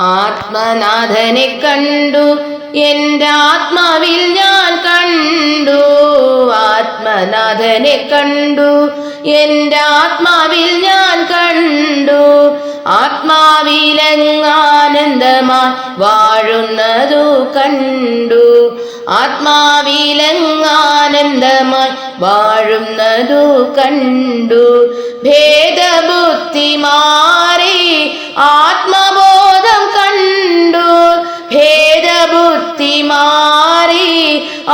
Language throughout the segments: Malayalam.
ആത്മനാഥനെ കണ്ടു. എന്റെ ആത്മാവിൽ ഞാൻ കണ്ടു. ആത്മനാഥനെ കണ്ടു. എന്റെ ആത്മാവിൽ ഞാൻ കണ്ടു. ആത്മാവിലങ്ങാനന്ദമായി വാഴുന്നതു കണ്ടു. ആത്മാവിലങ്ങാനന്ദമായി വാഴുന്നതു കണ്ടു. ഭേദബുദ്ധി മാറി ആത്മബോധം ഭേദബുദ്ധി മാറി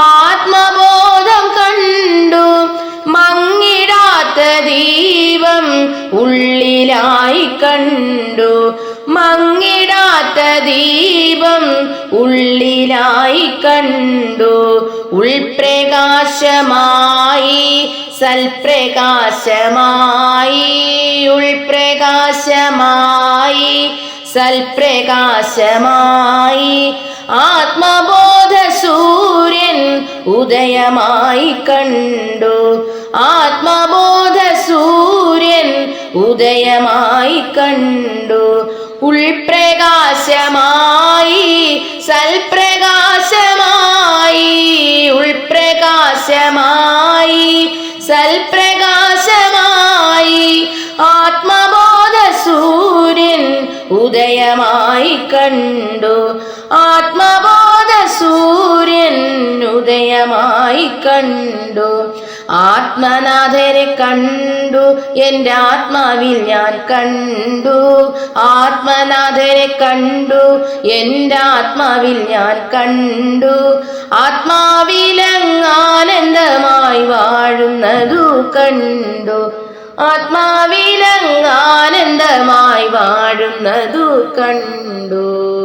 ആത്മബോധം കണ്ടു. മങ്ങിടാത്ത ദീപം ഉള്ളിലായി കണ്ടു. മങ്ങിടാത്ത ദീപം ഉള്ളിലായി കണ്ടു. ഉൾപ്രകാശമായി സൽപ്രകാശമായി ഉൾപ്രകാശമായി സൽപ്രകാശമായി ആത്മബോധ സൂര്യൻ ഉദയമായി കണ്ടു. ആത്മബോധ സൂര്യൻ ഉദയമായി കണ്ടു. ഉൾപ്രകാശമായി സൽപ്രകാശമായി ഉൾപ്രകാശമായി സൽപ്രകാശമായി ആത്മബോധ സൂര്യൻ ഉദയമായി കണ്ടു. ആത്മബോധ സൂര്യൻ ഉദയമായി കണ്ടു. ആത്മനാഥരെ കണ്ടു. എന്റെ ആത്മാവിൽ ഞാൻ കണ്ടു. ആത്മനാഥരെ കണ്ടു. എന്റെ ആത്മാവിൽ ഞാൻ കണ്ടു. ആത്മാവിലങ്ങാനന്ദമായി വാഴുന്നതു കണ്ടു. ആത്മാവിലങ്ങാനന്ദമായി വാഴുന്നതു കണ്ടു.